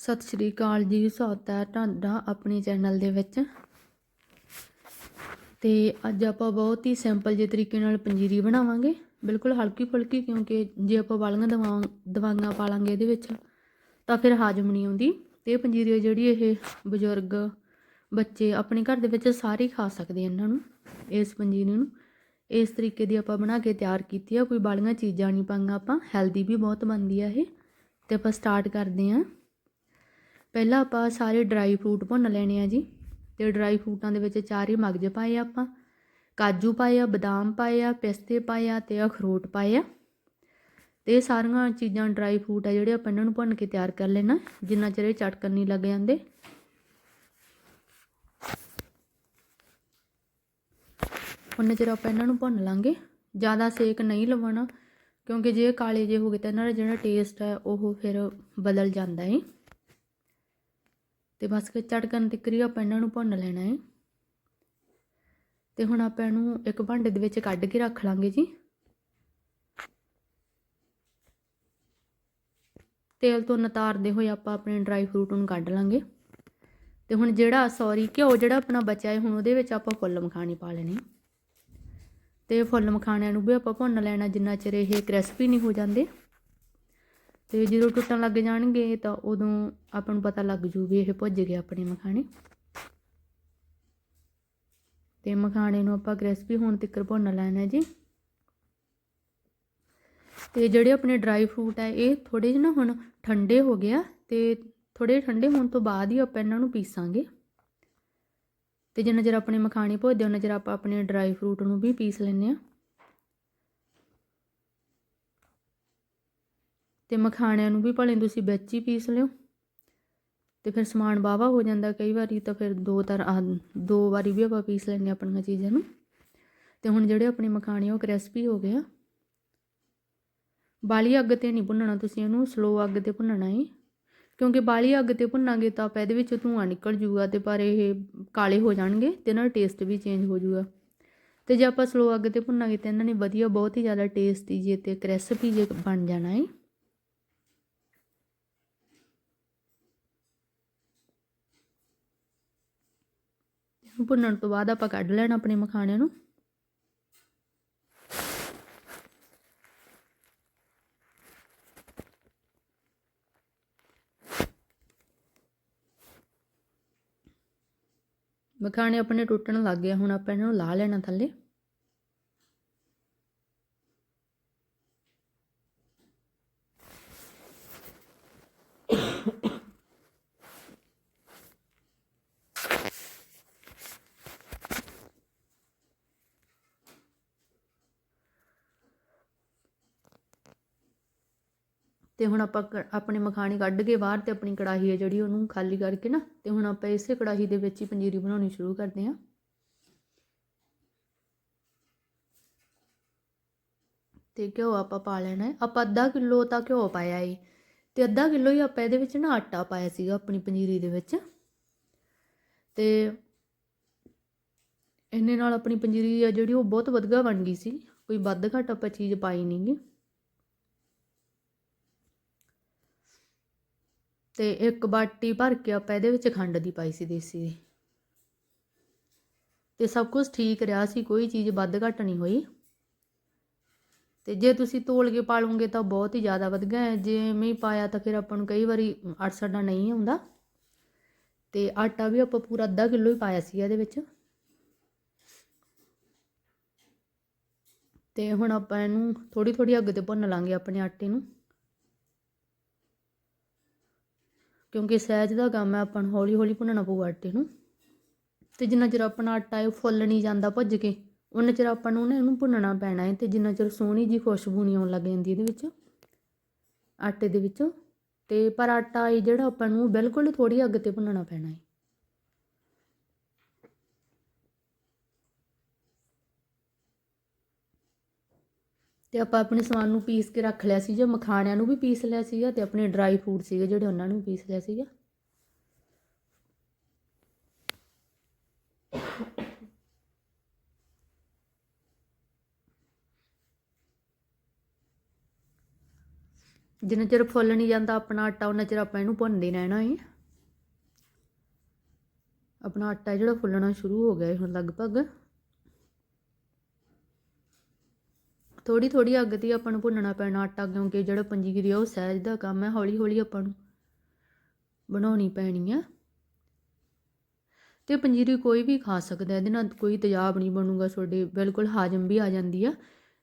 ਸਤਿ ਸ਼੍ਰੀ ਅਕਾਲ ਜੀ, ਸਵਾਗਤ ਹੈ ਤੁਹਾਡਾ ਆਪਣੇ ਚੈਨਲ ਦੇ ਵਿੱਚ। ਤੇ ਅੱਜ ਆਪਾਂ ਬਹੁਤ ਹੀ ਸਿੰਪਲ ਜਿਹੇ ਤਰੀਕੇ ਨਾਲ ਪੰਜੀਰੀ ਬਣਾਵਾਂਗੇ। ਬਿਲਕੁਲ ਹਲਕੀ ਫੁਲਕੀ, ਕਿਉਂਕਿ ਜੇ ਆਪਾਂ ਵਾਲੀਆਂ ਦਵਾ, ਦਵਾਈਆਂ ਪਾ ਲਾਂਗੇ ਇਹਦੇ ਵਿੱਚ, ਤਾਂ ਫਿਰ ਹਾਜ਼ਮ ਨਹੀਂ ਆਉਂਦੀ। ਤੇ ਇਹ ਪੰਜੀਰੀ ਜਿਹੜੀ ਇਹ ਬਜ਼ੁਰਗ ਬੱਚੇ ਆਪਣੇ ਘਰ ਦੇ ਵਿੱਚ ਸਾਰੇ ਖਾ ਸਕਦੇ ਇਹਨਾਂ ਨੂੰ, ਇਸ ਪੰਜੀਰੀ ਨੂੰ। ਇਸ ਤਰੀਕੇ ਦੀ ਆਪਾਂ ਬਣਾ ਕੇ ਤਿਆਰ ਕੀਤੀ ਆ। ਕੋਈ ਬਾਲੀਆਂ ਚੀਜ਼ਾਂ ਨਹੀਂ ਪਾਈਆਂ ਆਪਾਂ, ਹੈਲਦੀ ਵੀ ਬਹੁਤ ਬਣਦੀ ਆ ਇਹ। ਤੇ ਆਪਾਂ ਸਟਾਰਟ ਕਰਦੇ ਹਾਂ। ਪਹਿਲਾਂ ਆਪਾਂ ਸਾਰੇ ਡਰਾਈ ਫਰੂਟ ਭੁੰਨ ਲੈਣੇ ਆ ਜੀ ਅਤੇ ਡਰਾਈ ਫਰੂਟਾਂ ਦੇ ਵਿੱਚ ਚਾਰ ਹੀ ਮਗਜ ਪਾਏ ਆ ਆਪਾਂ। ਕਾਜੂ ਪਾਏ ਆ, ਬਦਾਮ ਪਾਏ ਆ, ਪਿਸਤੇ ਪਾਏ ਆ ਅਤੇ ਅਖਰੋਟ ਪਾਏ ਆ। ਤੇ ਇਹ ਸਾਰੀਆਂ ਚੀਜ਼ਾਂ ਡਰਾਈ ਫਰੂਟ ਆ ਜਿਹੜੇ ਆਪਾਂ ਇਹਨਾਂ ਨੂੰ ਭੁੰਨ ਕੇ ਤਿਆਰ ਕਰ ਲੈਣਾ, ਜਿੰਨਾ ਚਿਰ ਇਹ ਚਟਕਣ ਨਹੀਂ ਲੱਗ ਜਾਂਦੇ। ਉਹਨਾਂ ਚਿਰ ਆਪਾਂ ਇਹਨਾਂ ਨੂੰ ਭੁੰਨ ਲਾਂਗੇ। ਜ਼ਿਆਦਾ ਸੇਕ ਨਹੀਂ ਲਵਾਉਣਾ, ਕਿਉਂਕਿ ਜੇ ਕਾਲੇ ਜੇ ਹੋ ਗਏ ਤਾਂ ਇਹਨਾਂ ਦਾ ਜਿਹੜਾ ਟੇਸਟ ਹੈ ਉਹ ਫਿਰ ਬਦਲ ਜਾਂਦਾ ਹੈ ਤੇ ਬਸ ਕਿ ਚੜਕਣ ਤਿੱਕਰੀ ਆਪਾਂ ਇਹਨਾਂ ਨੂੰ ਭੁੰਨ ਲੈਣਾ ਹੈ ਤੇ ਹੁਣ ਆਪਾਂ ਇਹਨੂੰ ਇੱਕ ਭਾਂਡੇ ਦੇ ਵਿੱਚ ਕੱਢ ਕੇ ਰੱਖ ਲਾਂਗੇ ਜੀ। ਤੇਲ ਤੋਂ ਨਤਾਰਦੇ ਹੋਏ ਆਪਾਂ ਆਪਣੇ ਡਰਾਈ ਫਰੂਟ ਨੂੰ ਕੱਢ ਲਾਂਗੇ। ਤੇ ਹੁਣ ਜਿਹੜਾ, ਸੌਰੀ, ਘਿਓ ਜਿਹੜਾ ਆਪਣਾ ਬਚਿਆ ਹੈ ਹੁਣ ਉਹਦੇ ਵਿੱਚ ਆਪਾਂ ਫੁੱਲ ਮਖਾਣੀ ਪਾ ਲੈਣੀ। ਤੇ ਫੁੱਲ ਮਖਾਣਿਆਂ ਨੂੰ ਵੀ ਆਪਾਂ ਭੁੰਨ ਲੈਣਾ, ਜਿੰਨਾ ਚਿਰ ਇਹ ਕ੍ਰਿਸਪੀ ਨਹੀਂ ਹੋ ਜਾਂਦੇ। ਅਤੇ ਜਦੋਂ ਟੁੱਟਣ ਲੱਗ ਜਾਣਗੇ ਤਾਂ ਉਦੋਂ ਆਪਾਂ ਨੂੰ ਪਤਾ ਲੱਗ ਜੂ ਵੀ ਇਹ ਭੁੱਜ ਗਏ ਆਪਣੇ ਮਖਾਣੇ। ਤੇ ਮਖਾਣੇ ਨੂੰ ਆਪਾਂ ਕ੍ਰਿਸਪੀ ਹੋਣ ਤੱਕ ਭੁੰਨ ਲੈਣਾ ਜੀ। ਤੇ ਜਿਹੜੇ ਆਪਣੇ ਡਰਾਈ ਫਰੂਟ ਹੈ ਇਹ ਥੋੜੇ ਜਿਹੇ ਨਾ ਹੁਣ ਠੰਡੇ ਹੋ ਗਿਆ ਤੇ ਥੋੜੇ ਠੰਡੇ ਹੋਣ ਤੋਂ ਬਾਅਦ ਹੀ ਆਪਾਂ ਇਹਨਾਂ ਨੂੰ ਪੀਸਾਂਗੇ। ਤੇ ਜਿੰਨਾ ਚਿਰ ਆਪਣੇ ਮਖਾਣੇ ਭੁੱਜਦੇ ਉਹਨਾਂ ਚਿਰ ਆਪਾਂ ਆਪਣੇ ਡਰਾਈ ਫਰੂਟ ਨੂੰ ਵੀ ਪੀਸ ਲੈਂਦੇ ਆ। ਤੇ ਮਖਾਣਿਆਂ ਨੂੰ ਵੀ ਭਲੇ ਤੁਸੀਂ ਵਿੱਚ ਹੀ ਪੀਸ ਲਿਓ। ਤੇ ਫਿਰ ਸਮਾਨ ਬਾਵਾ ਹੋ ਜਾਂਦਾ ਕਈ ਵਾਰੀ ਤਾਂ ਫਿਰ ਦੋ ਤਰ ਦੋ ਵਾਰੀ ਵੀ ਆਪਾਂ ਪੀਸ ਲੈਂਦੇ ਆਪਣੀਆਂ ਚੀਜ਼ਾਂ ਨੂੰ। ਤੇ ਹੁਣ ਜਿਹੜੇ ਆਪਣੇ ਮਖਾਣੇ ਉਹ ਕ੍ਰਿਸਪੀ ਹੋ ਗਏ ਆ। ਬਾਲੀ ਅੱਗ ਤੇ ਨਹੀਂ ਭੁੰਨਣਾ ਤੁਸੀਂ ਇਹਨੂੰ ਸਲੋ ਅੱਗ ਤੇ ਭੁੰਨਣਾ ਹੈ ਕਿਉਂਕਿ ਬਾਲੀ ਅੱਗ ਤੇ ਭੁੰਨਾਂਗੇ ਤਾਂ ਆਪਾਂ ਇਹਦੇ ਵਿੱਚ ਧੂਆਂ ਨਿਕਲ ਜੂਗਾ ਤੇ ਪਰ ਇਹ ਕਾਲੇ ਹੋ ਜਾਣਗੇ ਤੇ ਇਹਨਾਂ ਦਾ ਟੇਸਟ ਵੀ ਚੇਂਜ ਹੋ ਜੂਗਾ। ਤੇ ਜੇ ਆਪਾਂ ਸਲੋ ਅੱਗ ਤੇ ਭੁੰਨਾਂਗੇ ਤਾਂ ਇਹਨਾਂ ਨੇ ਵਧੀਆ ਬਹੁਤ ਹੀ ਜ਼ਿਆਦਾ ਟੇਸਟੀ ਜੇ ਤੇ ਕ੍ਰਿਸਪੀ ਜੇ ਬਣ ਜਾਣਾ ਹੈ ਭੁੰਨਣ ਤੋਂ ਬਾਅਦ ਆਪਾਂ ਕੱਢ ਲੈਣਾ ਆਪਣੇ ਮਖਾਣੇ ਨੂੰ। ਮਖਾਣੇ ਆਪਣੇ ਟੁੱਟਣ ਲੱਗ ਗਏ ਹੁਣ ਆਪਾਂ ਇਹਨਾਂ ਨੂੰ ਲਾ ਲੈਣਾ ਥੱਲੇ। ਤੇ ਹੁਣ ਆਪਾਂ ਆਪਣੇ ਮਖਾਣੀ ਕੱਢ ਕੇ ਬਾਹਰ ਤੇ ਆਪਣੀ ਕੜਾਹੀ ਹੈ ਜਿਹੜੀ ਉਹਨੂੰ ਖਾਲੀ ਕਰਕੇ ਨਾ, ਤੇ ਹੁਣ ਆਪਾਂ ਇਸੇ ਕੜਾਹੀ ਦੇ ਵਿੱਚ ਹੀ ਪੰਜੀਰੀ ਬਣਾਉਣੀ ਸ਼ੁਰੂ ਕਰਦੇ ਹਾਂ। ਤੇ ਘਿਓ ਆਪਾਂ ਪਾ ਲੈਣਾ ਹੈ। ਆਪਾਂ ਅੱਧਾ ਕਿਲੋ ਤਾਂ ਘਿਓ ਪਾਇਆ ਏ। ਤੇ ਅੱਧਾ ਕਿਲੋ ਹੀ ਆਪਾਂ ਇਹਦੇ ਵਿੱਚ ਨਾ ਆਟਾ ਪਾਇਆ ਸੀਗਾ ਆਪਣੀ ਪੰਜੀਰੀ ਦੇ ਵਿੱਚ। ਤੇ ਇਹਨੇ ਨਾਲ ਆਪਣੀ ਪੰਜੀਰੀ ਆ ਜਿਹੜੀ ਉਹ ਬਹੁਤ ਵਧੀਆ ਬਣ ਗਈ ਸੀ। ਕੋਈ ਵੱਧ ਘੱਟ ਆਪਾਂ ਚੀਜ਼ ਪਾਈ ਨਹੀਂਗੀ ਤੇ ਇੱਕ ਬਾਟੀ ਭਰ ਕੇ ਆਪਾਂ ਇਹਦੇ ਵਿੱਚ ਖੰਡ ਦੀ ਪਾਈ ਸੀ ਦੇਸੀ ਦੀ। ਤੇ ਸਭ ਕੁਝ ਠੀਕ ਰਿਹਾ ਸੀ, ਕੋਈ ਚੀਜ਼ ਵੱਧ ਘੱਟ ਨਹੀਂ ਹੋਈ। ਤੇ ਜੇ ਤੁਸੀਂ ਤੋਲ ਕੇ ਪਾਲੋਗੇ ਤਾਂ ਬਹੁਤ ਹੀ ਜ਼ਿਆਦਾ ਵਧੀਆ ਹੈ, ਜੇ ਮੈਂ ਪਾਇਆ ਤਾਂ ਫਿਰ ਆਪਾਂ ਨੂੰ ਕਈ ਵਾਰੀ ਅੜਸੜਾ ਨਹੀਂ ਆਉਂਦਾ। ਤੇ ਆਟਾ ਵੀ ਆਪਾਂ ਪੂਰਾ ਅੱਧਾ ਕਿਲੋ ਹੀ ਪਾਇਆ ਸੀ ਇਹਦੇ ਵਿੱਚ। ਤੇ ਹੁਣ ਆਪਾਂ ਇਹਨੂੰ ਥੋੜੀ ਥੋੜੀ ਅੱਗ ਤੇ ਭੁੰਨ ਲਾਂਗੇ ਆਪਣੇ ਆਟੇ ਨੂੰ। ਕਿਉਂਕਿ ਸਹਿਜ ਦਾ ਕੰਮ ਹੈ, ਆਪਾਂ ਨੂੰ ਹੌਲੀ ਹੌਲੀ ਭੁੰਨਣਾ ਪਊ ਆਟੇ ਨੂੰ। ਤੇ ਜਿੰਨਾ ਚਿਰ ਆਪਣਾ ਆਟਾ ਇਹ ਫੁੱਲ ਨਹੀਂ ਜਾਂਦਾ ਭੁੱਜ ਕੇ ਉਹਨਾਂ ਚਿਰ ਆਪਾਂ ਨੂੰ ਨਾ ਇਹਨੂੰ ਭੁੰਨਣਾ ਪੈਣਾ ਹੈ ਤੇ ਜਿੰਨਾ ਚਿਰ ਸੋਹਣੀ ਜੀ ਖੁਸ਼ਬੂ ਨਹੀਂ ਆਉਣ ਲੱਗ ਜਾਂਦੀ ਇਹਦੇ ਵਿੱਚ, ਆਟੇ ਦੇ ਵਿੱਚ। ਤੇ ਪਰ ਆਟਾ ਇਹ ਜਿਹੜਾ ਆਪਾਂ ਨੂੰ ਬਿਲਕੁਲ ਥੋੜੀ ਅੱਗ ਤੇ ਭੁੰਨਣਾ ਪੈਣਾ ਹੈ। ਤੇ ਆਪਾਂ ਆਪਣੇ ਸਮਾਨ ਨੂੰ ਪੀਸ ਕੇ ਰੱਖ ਲਿਆ ਸੀ ਜੋ ਮਖਾਣਿਆਂ ਨੂੰ ਵੀ ਪੀਸ ਲਿਆ ਸੀਗਾ ਤੇ ਆਪਣੇ ਡਰਾਈ ਫਰੂਟ ਸੀਗੇ ਜਿਹੜੇ ਉਹਨਾਂ ਨੂੰ ਪੀਸ ਲਿਆ ਸੀਗਾ। ਜਿੰਨਾ ਚਿਰ ਫੁੱਲ ਨਹੀਂ ਜਾਂਦਾ ਆਪਣਾ ਆਟਾ, ਉਹਨਾਂ ਚਿਰ ਆਪਾਂ ਇਹਨੂੰ ਭੁੰਨਦੇ ਰਹਿਣਾ ਹੈ ਆਪਣਾ ਆਟਾ ਜਿਹੜਾ ਫੁੱਲਣਾ ਸ਼ੁਰੂ ਹੋ ਗਿਆ ਹੁਣ ਲਗਭਗ। ਥੋੜੀ ਥੋੜੀ ਅੱਗ ਤੇ ਆਪਾਂ ਨੂੰ ਭੁੰਨਣਾ ਪੈਣਾ ਆਟਾ, ਕਿਉਂਕਿ ਜਿਹੜਾ ਪੰਜੀਰੀ ਆ ਉਹ ਸਹਿਜ ਦਾ ਕੰਮ ਹੈ ਹੌਲੀ ਹੌਲੀ ਆਪਾਂ ਨੂੰ ਬਣਾਉਣੀ ਪੈਣੀ ਆ। ਤੇ ਪੰਜੀਰੀ ਕੋਈ ਵੀ ਖਾ ਸਕਦਾ, ਇਹਦੇ ਨਾਲ ਕੋਈ ਤੇਜ਼ਾਬ ਨਹੀਂ ਬਣੂਗਾ, ਤੁਹਾਡੇ ਬਿਲਕੁਲ ਹਾਜ਼ਮ ਵੀ ਆ ਜਾਂਦੀ ਆ।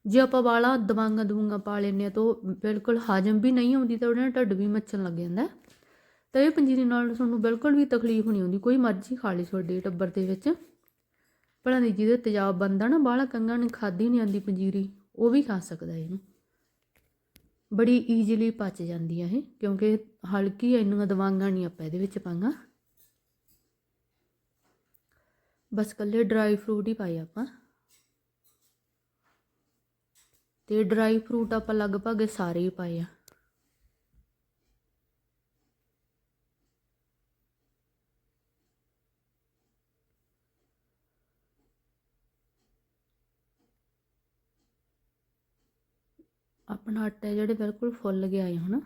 ਜੇ ਆਪਾਂ ਵਾਲਾ ਦਵਾਈਆਂ ਦਵੂੰਗਾ ਪਾ ਲੈਂਦੇ ਹਾਂ ਤਾਂ ਉਹ ਬਿਲਕੁਲ ਹਾਜ਼ਮ ਵੀ ਨਹੀਂ ਆਉਂਦੀ ਤਾਂ ਉਹਦੇ ਨਾਲ ਢੱਡ ਵੀ ਮੱਚਣ ਲੱਗ ਜਾਂਦਾ। ਤਾਂ ਇਹ ਪੰਜੀਰੀ ਨਾਲ ਤੁਹਾਨੂੰ ਬਿਲਕੁਲ ਵੀ ਤਕਲੀਫ ਨਹੀਂ ਆਉਂਦੀ, ਕੋਈ ਮਰਜ਼ੀ ਖਾ ਲਈ ਤੁਹਾਡੇ ਟੱਬਰ ਦੇ ਵਿੱਚ। ਭਲਾ ਦੀ ਜਿਹਦੇ ਤੇਜ਼ਾਬ ਬੰਦਾ ਨਾ ਬਾਹਲਾ ਕੰਗਾਂ ਨੇ ਖਾਦੀ ਨਹੀਂ ਆਂਦੀ ਪੰਜੀਰੀ। ਉਹ ਵੀ ਖਾ ਸਕਦਾ ਇਹਨੂੰ। ਬੜੀ ਈਜ਼ੀਲੀ ਪਚ ਜਾਂਦੀ ਆ ਇਹ, ਕਿਉਂਕਿ ਹਲਕੀ ਇੰਨੀਆਂ ਦਵਾਈਆਂ ਨਹੀਂ ਆਪਾਂ ਇਹਦੇ ਵਿੱਚ ਪਾਂਗਾ। ਬਸ ਕੱਲੇ ਡਰਾਈ ਫਰੂਟ ਹੀ ਪਾਏ ਆਪਾਂ। ਤੇ ਡਰਾਈ ਫਰੂਟ ਆਪਾਂ ਲਗਭਗ ਸਾਰੇ ਹੀ ਪਾਏ ਆ। ਆਪਣਾ ਆਟਾ ਜਿਹੜੇ ਬਿਲਕੁਲ ਫੁੱਲ ਗਿਆ ਹੈ ਹੁਣ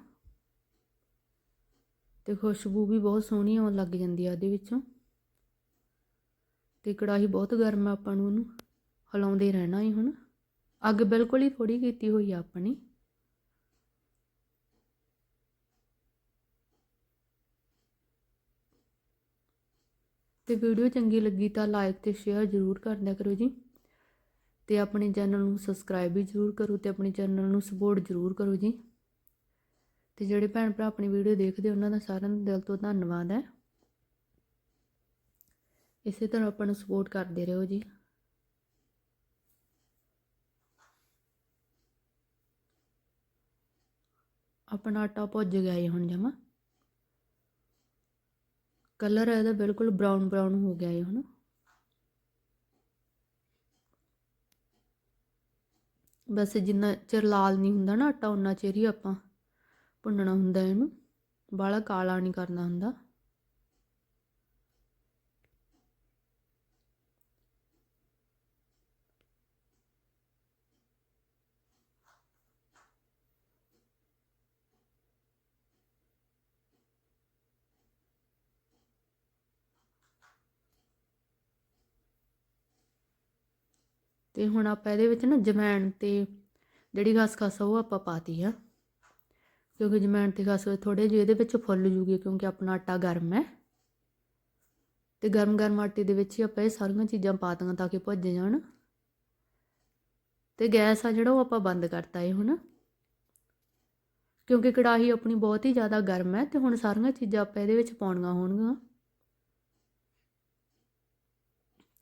ਤੇ ਖੁਸ਼ਬੂ ਵੀ ਬਹੁਤ ਸੋਹਣੀ ਆਉਣ ਲੱਗ ਜਾਂਦੀ ਆ ਉਹਦੇ ਵਿੱਚੋਂ। ਤੇ ਕੜਾਹੀ ਬਹੁਤ ਗਰਮ ਆ ਆਪਾਂ ਨੂੰ ਉਹਨੂੰ ਹਿਲਾਉਂਦੇ ਰਹਿਣਾ ਹੈ ਹੁਣ। ਅੱਗ ਬਿਲਕੁਲ ਹੀ ਥੋੜੀ ਕੀਤੀ ਹੋਈ ਆ ਆਪਣੀ ਤੇ ਵੀਡੀਓ ਚੰਗੀ ਲੱਗੀ ਤਾਂ ਲਾਈਕ ਤੇ ਸ਼ੇਅਰ ਜ਼ਰੂਰ ਕਰਦਿਆ ਕਰੋ ਜੀ। ਤੇ ਆਪਣੇ ਚੈਨਲ ਨੂੰ ਸਬਸਕ੍ਰਾਈਬ ਵੀ ਜ਼ਰੂਰ ਕਰੋ ਤੇ ਆਪਣੇ ਚੈਨਲ ਨੂੰ ਸਪੋਰਟ ਜ਼ਰੂਰ ਕਰੋ ਜੀ। ਤੇ ਜਿਹੜੇ ਭੈਣ ਭਰਾ ਆਪਣੀ ਵੀਡੀਓ ਦੇਖਦੇ ਉਹਨਾਂ ਦਾ ਸਾਰਿਆਂ ਦਾ ਦਿਲ ਤੋਂ ਧੰਨਵਾਦ ਹੈ। ਇਸੇ ਤਰ੍ਹਾਂ ਆਪਾਂ ਨੂੰ ਸਪੋਰਟ ਕਰਦੇ ਰਹੋ ਜੀ। ਆਪਣਾ ਆਟਾ ਭੁੱਜ ਗਿਆ ਹੈ ਹੁਣ ਜਮਾ। ਕਲਰ ਇਹਦਾ ਬਿਲਕੁਲ ਬਰਾਊਨ ਬਰਾਊਨ ਹੋ ਗਿਆ ਹੈ ਹੁਣ। ਵੈਸੇ ਜਿੰਨਾ ਚਿਰ ਲਾਲ ਨਹੀਂ ਹੁੰਦਾ ਨਾ ਆਟਾ ਉਨਾ ਚਿਰ ਹੀ ਆਪਾਂ ਭੁੰਨਣਾ ਹੁੰਦਾ ਇਹਨੂੰ। ਬਾਹਲਾ ਕਾਲਾ ਨਹੀਂ ਕਰਨਾ ਹੁੰਦਾ। ਤੇ ਹੁਣ ਆਪਾਂ ਇਹਦੇ ਵਿੱਚ ਨਾ ਜਮੈਣ ਤੇ ਜਿਹੜੀ ਖਸਖਸ ਆ ਉਹ ਆਪਾਂ ਪਾਤੀ ਆ। ਕਿਉਂਕਿ ਜਮੈਣ ਤੇ ਖਸਖਸ ਥੋੜੇ ਜਿਹੇ ਇਹਦੇ ਵਿੱਚ ਫੁੱਲ ਜੂਗੀ ਕਿਉਂਕਿ ਆਪਣਾ ਆਟਾ ਗਰਮ ਹੈ। ਤੇ ਗਰਮ ਗਰਮ ਆਟੇ ਦੇ ਵਿੱਚ ਹੀ ਆਪਾਂ ਇਹ ਸਾਰੀਆਂ ਚੀਜ਼ਾਂ ਪਾ ਦਾਂਗਾ ਤਾਂ ਕਿ ਭੁੱਜ ਜਾਣ। ਤੇ ਗੈਸ ਆ ਜਿਹੜਾ ਉਹ ਆਪਾਂ ਬੰਦ ਕਰਤਾ ਹੈ ਹੁਣ। ਕਿਉਂਕਿ ਕੜਾਹੀ ਆਪਣੀ ਬਹੁਤ ਹੀ ਜ਼ਿਆਦਾ ਗਰਮ ਹੈ ਤੇ ਹੁਣ ਸਾਰੀਆਂ ਚੀਜ਼ਾਂ ਆਪਾਂ ਇਹਦੇ ਵਿੱਚ ਪਾਉਣੀਆਂ ਹੋਣਗੀਆਂ।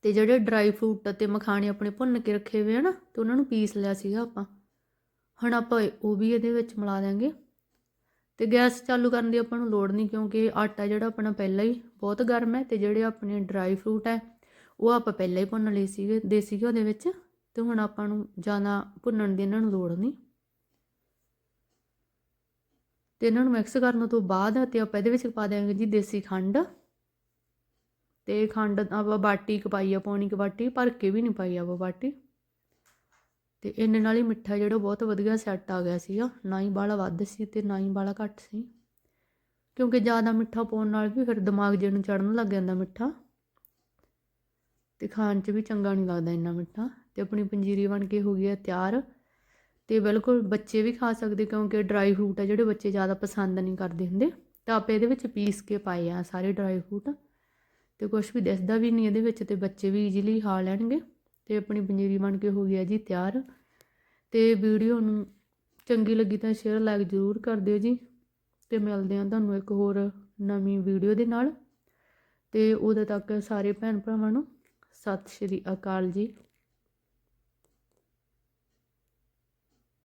ਤੇ ਜਿਹੜੇ ਡਰਾਈ ਫਰੂਟ ਅਤੇ ਮਖਾਣੇ ਆਪਣੇ ਭੁੰਨ ਕੇ ਰੱਖੇ ਹੋਏ ਆ ਨਾ, ਤੇ ਉਹਨਾਂ ਨੂੰ ਪੀਸ ਲਿਆ ਸੀਗਾ ਆਪਾਂ। ਹੁਣ ਆਪਾਂ ਉਹ ਵੀ ਇਹਦੇ ਵਿੱਚ ਮਿਲਾ ਦਾਂਗੇ ਤੇ ਗੈਸ ਚਾਲੂ ਕਰਨ ਦੀ ਆਪਾਂ ਨੂੰ ਲੋੜ ਨਹੀਂ, ਕਿਉਂਕਿ ਆਟਾ ਜਿਹੜਾ ਆਪਣਾ ਪਹਿਲਾਂ ਹੀ ਬਹੁਤ ਗਰਮ ਹੈ, ਤੇ ਜਿਹੜੇ ਆਪਣੇ ਡਰਾਈ ਫਰੂਟ ਹੈ, ਉਹ ਆਪਾਂ ਪਹਿਲਾਂ ਹੀ ਭੁੰਨ ਲਏ ਸੀਗੇ, ਦੇਸੀ ਘਿਓ ਦੇ ਵਿੱਚ। ਤੇ ਹੁਣ ਆਪਾਂ ਨੂੰ ਜ਼ਿਆਦਾ ਭੁੰਨਣ ਦੀ ਇਹਨਾਂ ਨੂੰ ਲੋੜ ਨਹੀਂ। ਤੇ ਇਹਨਾਂ ਨੂੰ ਮਿਕਸ ਕਰਨ ਤੋਂ ਬਾਅਦ ਤੇ ਆਪਾਂ ਇਹਦੇ ਵਿੱਚ ਪਾ ਦਿਆਂਗੇ ਜੀ ਦੇਸੀ ਖੰਡ। ਤੇ ਖੰਡ ਆਪਾਂ ਬਾਟੀ ਇੱਕ ਪਾਈ ਆ, ਪੌਣੀ ਕੁ ਬਾਟੀ, ਭਰ ਕੇ ਵੀ ਨਹੀਂ ਪਾਈ ਆਪਾਂ ਬਾਟੀ। ਤੇ ਇੰਨੇ ਨਾਲ ਹੀ ਮਿੱਠਾ ਜਿਹੜਾ ਬਹੁਤ ਵਧੀਆ ਸੈੱਟ ਆ ਗਿਆ ਸੀਗਾ। ਨਾ ਹੀ ਬਾਹਲਾ ਵੱਧ ਸੀ ਤੇ ਨਾ ਹੀ ਬਾਹਲਾ ਘੱਟ ਸੀ। ਕਿਉਂਕਿ ਜ਼ਿਆਦਾ ਮਿੱਠਾ ਪਾਉਣ ਨਾਲ ਵੀ ਫਿਰ ਦਿਮਾਗ ਜੇ ਨੂੰ ਚੜਨ ਲੱਗ ਜਾਂਦਾ ਮਿੱਠਾ। ਤੇ ਖਾਣ 'ਚ ਵੀ ਚੰਗਾ ਨਹੀਂ ਲੱਗਦਾ ਇੰਨਾ ਮਿੱਠਾ। ਤੇ ਆਪਣੀ ਪੰਜੀਰੀ ਬਣ ਕੇ ਹੋ ਗਈ ਹੈ ਤਿਆਰ। ਤੇ ਬਿਲਕੁਲ ਬੱਚੇ ਵੀ ਖਾ ਸਕਦੇ ਕਿਉਂਕਿ ਡਰਾਈ ਫਰੂਟ ਆ ਜਿਹੜੇ ਬੱਚੇ ਜ਼ਿਆਦਾ ਪਸੰਦ ਨਹੀਂ ਕਰਦੇ ਹੁੰਦੇ। ਤਾਂ ਆਪੇ ਇਹਦੇ ਵਿੱਚ ਪੀਸ ਕੇ ਪਾਏ ਆ ਸਾਰੇ ਡਰਾਈ ਫਰੂਟ ਤੇ ਕੁਝ ਵੀ ਦਿਸਦਾ ਵੀ ਨਹੀਂ ਇਹਦੇ ਵਿੱਚ ਤੇ ਬੱਚੇ ਵੀ ਈਜ਼ੀਲੀ ਖਾ ਲੈਣਗੇ ਤੇ ਆਪਣੀ ਪੰਜੀਰੀ ਬਣ ਕੇ ਹੋ ਗਿਆ ਜੀ ਤਿਆਰ। ਤੇ ਵੀਡੀਓ ਨੂੰ ਚੰਗੀ ਲੱਗੀ ਤਾਂ ਸ਼ੇਅਰ ਲਾਈਕ ਜ਼ਰੂਰ ਕਰ ਦਿਓ ਜੀ। ਤੇ ਮਿਲਦੇ ਹਾਂ ਤੁਹਾਨੂੰ ਇੱਕ ਹੋਰ ਨਵੀਂ ਵੀਡੀਓ ਦੇ ਨਾਲ। ਤੇ ਉਦੋਂ ਤੱਕ ਸਾਰੇ ਭੈਣ ਭਰਾਵਾਂ ਨੂੰ ਸਤਿ ਸ਼੍ਰੀ ਅਕਾਲ ਜੀ।